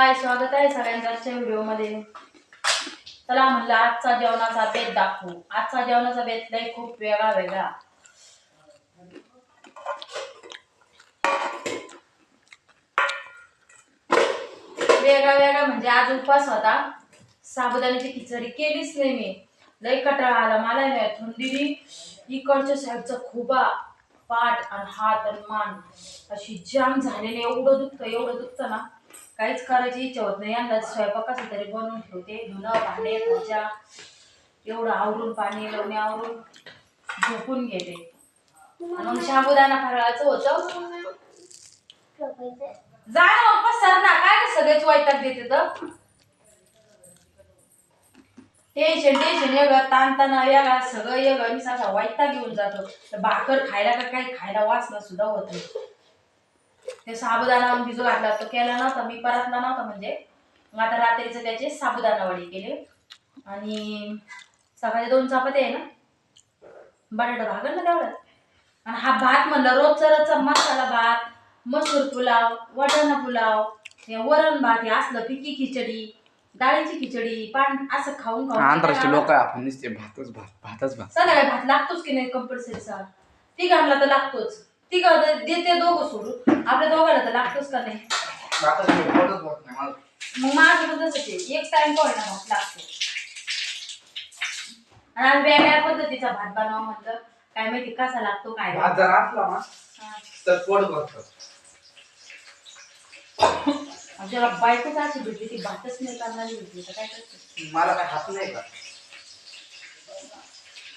हाय स्वागत आहे सगळ्यांचं आजच्या व्हिडिओमध्ये. चला म्हणलं आजचा जेवणाचा बेत दाखवू. आजचा जेवणाचा बेत लय खूप वेगळा वेगळा. वेगळा वेगळा म्हणजे आज उपवास होता. साबुदाण्याची खिचडी केलीच नाही मी. लय कटाळा आला. मला नाही थंडीने इकडच्या साहेबचं खुबा पाठ आणि हात आणि मान अशी जाम झालेली. एवढं दुखतं एवढं दुखतं ना. काहीच करायची इच्छा होत नाही. यांना स्वयंपाकाचं तरी बनवून ठेवते. धुणं भांडे पोचा एवढं आवरून पाणी लावणे आवरून झोपून घेते. मग शाबुदाना फराळाचं होतं. जा ना सर ना. काय सगळेच वैताग देते तर? टेन्शन टेन्शन वेगळं ताण याला सगळं वेगळं मी सगळा वैताग घेऊन जातो. तर भाकर खायला का काही खायला वाचणं सुद्धा होत नाही. ते साबुदाणा भिजू घातला तो केला नव्हता. मी परतला नव्हता म्हणजे. मग आता रात्रीचं त्याचे साबुदाणा वडी केले. आणि सकाळी दोन चपाती आहे ना? बटाटा भागल ना तेवढं? आणि हा भात म्हणलं रोजचा रोजचा मसाला भात मसूर पुलाव वटाणा पुलाव हे वरण भात हे असलं फिकी खिचडी डाळीची खिचडी पान असं खाऊन खाऊन आंध्राचे लोक आपण नुसते भातच भात भातच भात. संध्याकाळी भात लागतोच की नाही कंपल्सरी सा ती घालला तर लागतोच. ती का देते दोघं सोडून. आपल्या दोघांना तर लागतोच का नाही? मग माझं पण तसंच आहे. एक टाइम का होईना भात लागतो आणि आज वेगळ्या पद्धतीचा भात बनवा म्हणलं काय माहिती कसा लागतो काय भात जर असला ना हा. तर पोट भरतं. जेव्हा बायकोच अशी भेटली ती भातच नाही करणारी भेटली तर काय करते? मला काय हात नाही का?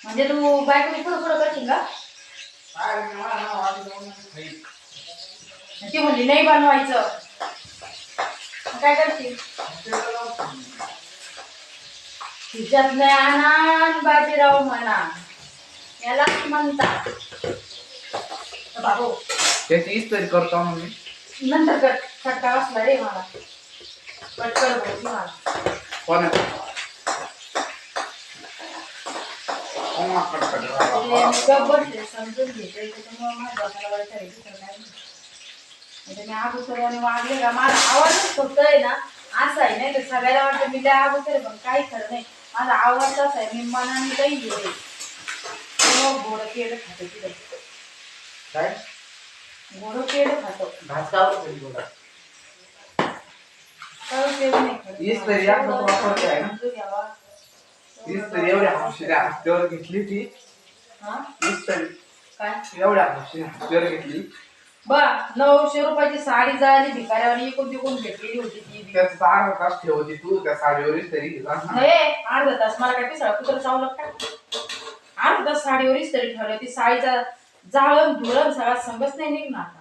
म्हणजे तू बायको पुढं पुढं करशील का? ती म्हणली नाही बनवायचं. काय करशील तिच्यात नाही आणा बाजीराव म्हणा. याला म्हणतात. तर बाबू. त्याची इस्त्री करतो ना मी नंतर कर फटका वाचला रे मला. पटकन बोलती मला. कोण कोण कटकट म्हणजे मी गप्प बसले समजून घेते त्याच्यामुळे नाही. म्हणजे मी अगोदर वागले का माझा आवाजच फक्त आहे ना असा आहे नाही तर सगळ्याला वाटतं मी त्या अगोदर पण काही खरं नाही. माझा असा आहे मी मनाने काही गेले घोडं केलं खातो तिथे. काय? घोडं केलं खातो. भात का नाही खात. हीच तरी ना? एवढ्या हौशीने हत्तीवर घेतली ती हा? इस्त्री काय एवढ्या हौशीने हत्तीवर घेतली बा नऊशे रुपयाची साडी जाळली भिकाऱ्यावानी इकून तिकून घेतलेली होती ती बी. त्याचा तास ठेवती तू त्या साडीवर इस्त्री घेतला नाही अर्धा तास मला काय पिसळा कुत्र चावलं का अर्धा तास साडीवरच तरी ठेवलं ती साडीचा जाळण धुळण सगळा संगच नाही निघणार आता.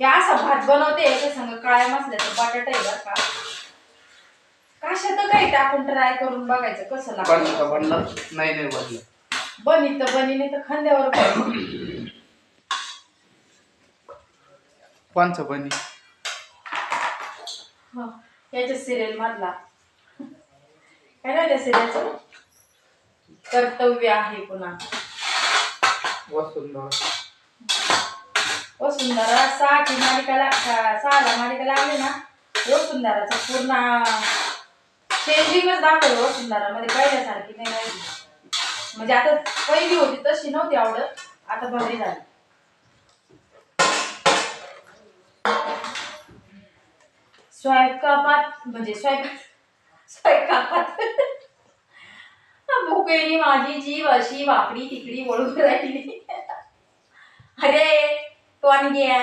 हे असा भात बनवते याच्या संग काळ्या मसल्याचं बटाटा आहे बरं का कशात काही टाकून ट्राय करून बघायचं कसं बनलं का लागतं? बनलं नाही नाही बनलं. बनी तर बनी नाही तर खांद्यावर बनी. कोणचं बनी? हं, याच्या सिरियल मधला. काय नाही त्या सिरियलचं कर्तव्य आहे पुन्हा. वसुंधरा. वसुंधरा सहाची मालिका लाग सहाला मालिका लागली ना वसुंधराचा पूर्ण चेंजिंगच दाखवलं वसुंधरामध्ये पहिल्यासारखी नाही राहिली. म्हणजे आता पहिली होती तशी नव्हती आवडत. आता बरी झाली. स्वयंपाकात म्हणजे स्वयंपाक स्वयंपाकात भुकेली माझी जीव अशी वाकडी तिकडी वळून राहिली. अरे कोण घ्या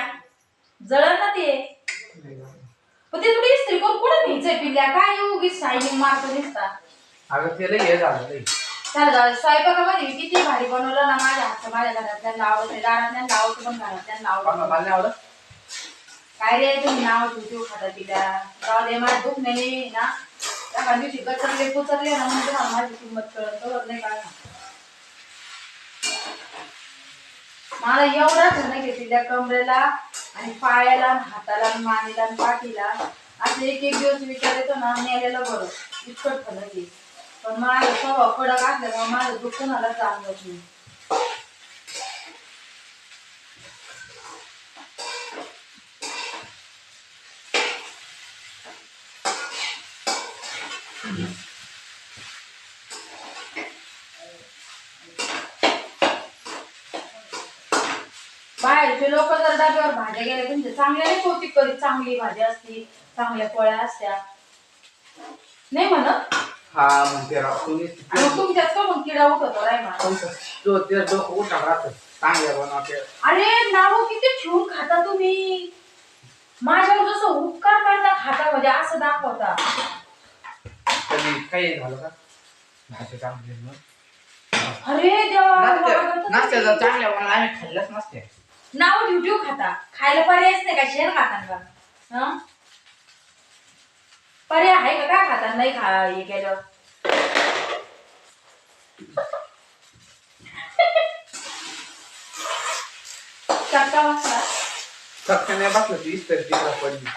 जळ ना ते. पण ते थोडी इस्त्री कोण कुठं न्यायचंय पिल्ल्या? काय उगीच सायनिंग मारतो दिसता अगं ते हे झालं लई. चला जाऊ दे. स्वयंपाकामध्ये किती भारी बनवलं ना माझ्या हातचं माझ्या घरातल्यांना आवडत नाही दारातल्यांना आवडतं पण घरातल्यांना आवडत. कोणाला मला नाही आवडत. काय रे तुम्ही नाव खाता तिला दे दुख नाही ना? एका दिवशी गचरले कुचरले ना म्हणजे मला माझी किंमत कळत नाही काय मला एवढा धन घेतली त्या कमरेला आणि पायाला हाताला आणि मानेला आणि पाठीला. असं एक एक दिवस विचार येतो ना नेलेलं बरं इतकं ठणक आहे पण माझं स्वभाव कडक असल्यामुळे माझं दुःख मला जाणवत नाही. बाहेरचे लोक जर डब्यावर भाज्या गेल्या तुमच्या चांगल्या नाही कौतिक करीत चांगली भाजी असती चांगल्या पोळ्या असत्या. नाही म्हणत? हा म्हणते राव. तुम्ही मग तुमच्याच का मग किडा उठवतो राय मला तुमचं तो ते डोकं उठा राहतं चांगल्या बनवते. अरे नाव किती ठेवून खाता तुम्ही? माझ्यावर जसं उपकार करता खाता म्हणजे असं दाखवता. कधी काही झालं का? भाजी चांगली. अरे देवा नाश्त्या नाश्त्या जर चांगल्या बनवल्या आम्ही खाल्लंच नसते. नाव ठेव खाता. खायला पर्यायच नाही का? शेण खाता का हं? पर्याय आहे का? काय खाता? नाही खा हे केलं. नाही बसलं. पडली.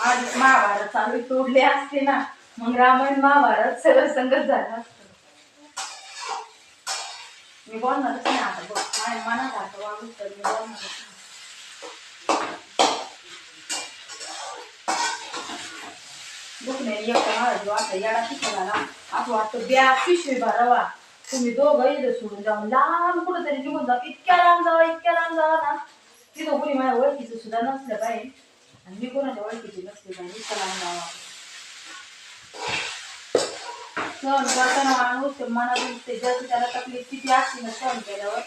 आज महाभारत चालू तोडले असते ना. मग रामायण महाभारत सगळं संगत झालं असतं. मी बोलणारच नाही आता बघ. माझ्या मनात आता वागूच तर मी बोलणारच नाही. बघ नाही एक माझा आता येडा किती झाला असं वाटतं ब्या पिशवी भरावा. तुम्ही दोघं इथं सोडून जाऊन लांब कुठं तरी निघून जा इतक्या लांब जावा इतक्या लांब जावा ना. तिथं कोणी माझ्या ओळखीचं सुद्धा नसलं पाहिजे. आणि मी कोणाच्या ओळखीची नसली पाहिजे इतकं लांब जावा. सहन करताना माणूस ते मनातून ते ज्याची त्याला तकलीफ किती असते ना सहन केल्यावर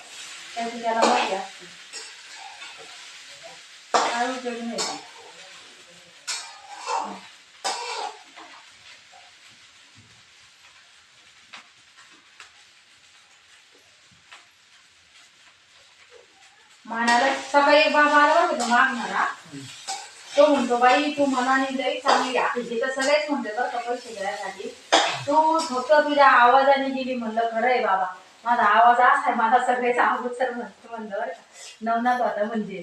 त्याची त्याला माहिती असते. काय उपयोग नाही. मानाला सकाळी बाबा आला बरं का मागणारा? तो म्हणतो बाई तू मनाने लई चांगली आहे. जे सगळेच म्हणते बरं का पैसे घ्यायसाठी. तू फक्त तुझ्या आवाजाने गेली म्हणलं खरं आहे बाबा माझा आवाज असा आहे मला सगळेच सर म्हणतो म्हणलं बरं का. नवनाथ होता म्हणजे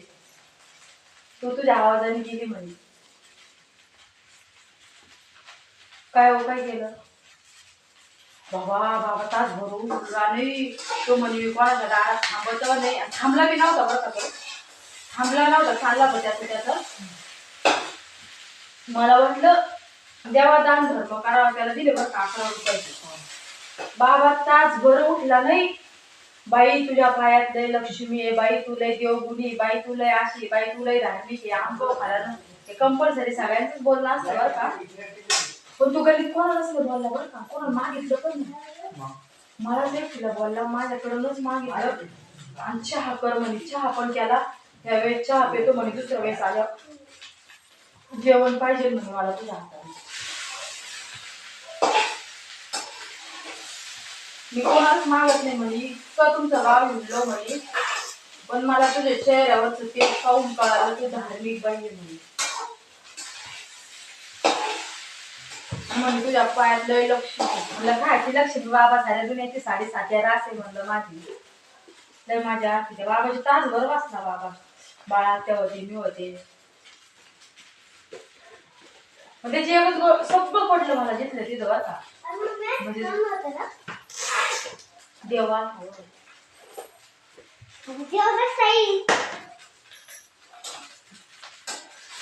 तू तुझ्या आवाजाने गेली म्हणजे काय हो काय केलं? बाबा बाबा तास भरून उठला नाही. तो म्हणे मी कोणाच्या दारात थांबत नाही. थांबला बी नव्हता बरं का तो. थांबला नव्हता चालला पण त्याचं त्याचं. मला वाटलं देवा दान धर्म करावा त्याला दिले बरं का अकरा रुपये. बाबा तास बरं उठला नाही. बाई तुझ्या पायात लय लक्ष्मी आहे बाई तू लय देवगुणी बाई तू लय अशी बाई तू लय धार्मिक आहे आंबो खाला हे कंपल्सरी सगळ्यांचं बोलणं असतं बरं का. पण तू गल्लीत कोणालाच नाही बोलला बरं का? कोणाला मागितलं पण नाही. मला नाही तुला बोलला माझ्याकडूनच मागितलं. आणि चहा कर म्हणे चहा पण केला. त्यावेळेस चहा पेतो म्हणे दुसऱ्या वेळेस आलं जेवण पाहिजे म्हणे मला तुझ्या हाताने. मी कोणालाच मागत नाही म्हणे. इतकं तुमचं गाव हिंडलो म्हणे. पण मला तुझ्या चेहऱ्यावरचं ते पाहून कळालं तू धार्मिक बाई म्हणे. म्हणजे तुझ्या पायात लय लक्ष म्हणलं खायची लक्ष बाबा साऱ्या दुनियाची साडी साती रास आहे म्हणलं माझी. लय माझ्या आरती बाबाची. तासभर वाचला बाबा. बाळा त्या होते मी होते एकच गो- सगळं पडलं मला जिथलं तिथं बरं का? म्हणजे देवा हो.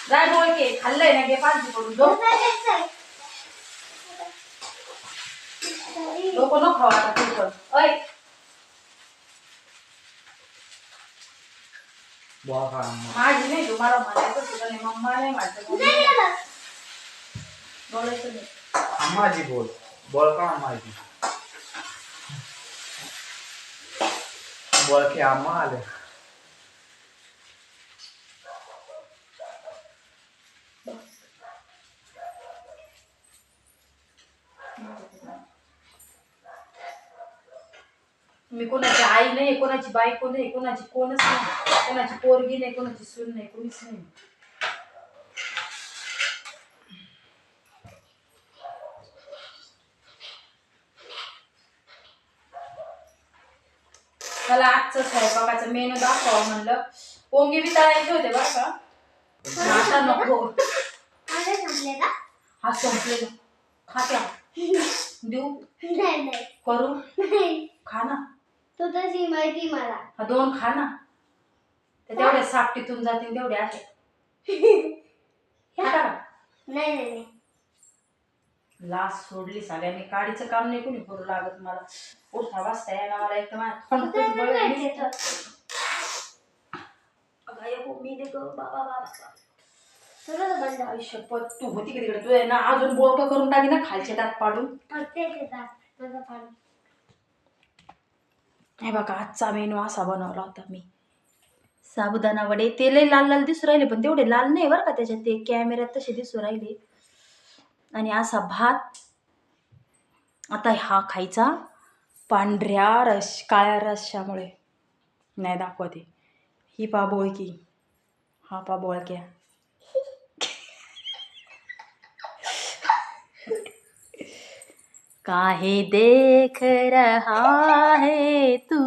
जाय बोलके खाल्लंय ना घे पाच करून दो लोक नको खावा आता तू पण ऐ बुवा का अम्मा. माझी नाही तू मला म्हणायचं सुद्धा नाही मम्मा नाही माझं बोलायचं नाही अम्माजी मी कोणाची आई नाही कोणाची बायको नाही कोणाची कोणच नाही कोणाची पोरगी नाही कोणाची सून नाही कोणीच नाही. मला आजचं स्वयंपाकाचं मेनू दाखवा म्हणलं. पोंगी बी तळायचे होते बरं का. पण आता नको. हा संपले खात्या देऊ. करू. खा ना. तो तशी माहिती मला. हा दोन खा ना. ते तेवढे सापटीतून जातील तेवढे असे. खाता का नाही नाही नाही. लास्ट सोडली सगळ्यांनी. काडीचं काम नाही कोणी करू लागत मला. उठा वाजता यायला मला एक तर नाही अय, हो, मी तू होती तिकडे तू आहे ना अजून बोळकं करून टाकी ना खालचे दात पाडून. प्रत्येक येतात माझं पाणी हे बघा आजचा मेनू असा बनवला होता मी. साबुदाणा वडे. ते लय लाल लाल दिसू राहिले पण तेवढे लाल नाही बरं का त्याच्यात. ते कॅमेऱ्यात तसे दिसू राहिले. आणि असा भात. आता हा खायचा पांढऱ्या रस काळ्या रश्यामुळे नाही दाखवते ही. पा बोळकी. हा पा बोळक्या. काहे देख रहा है तू?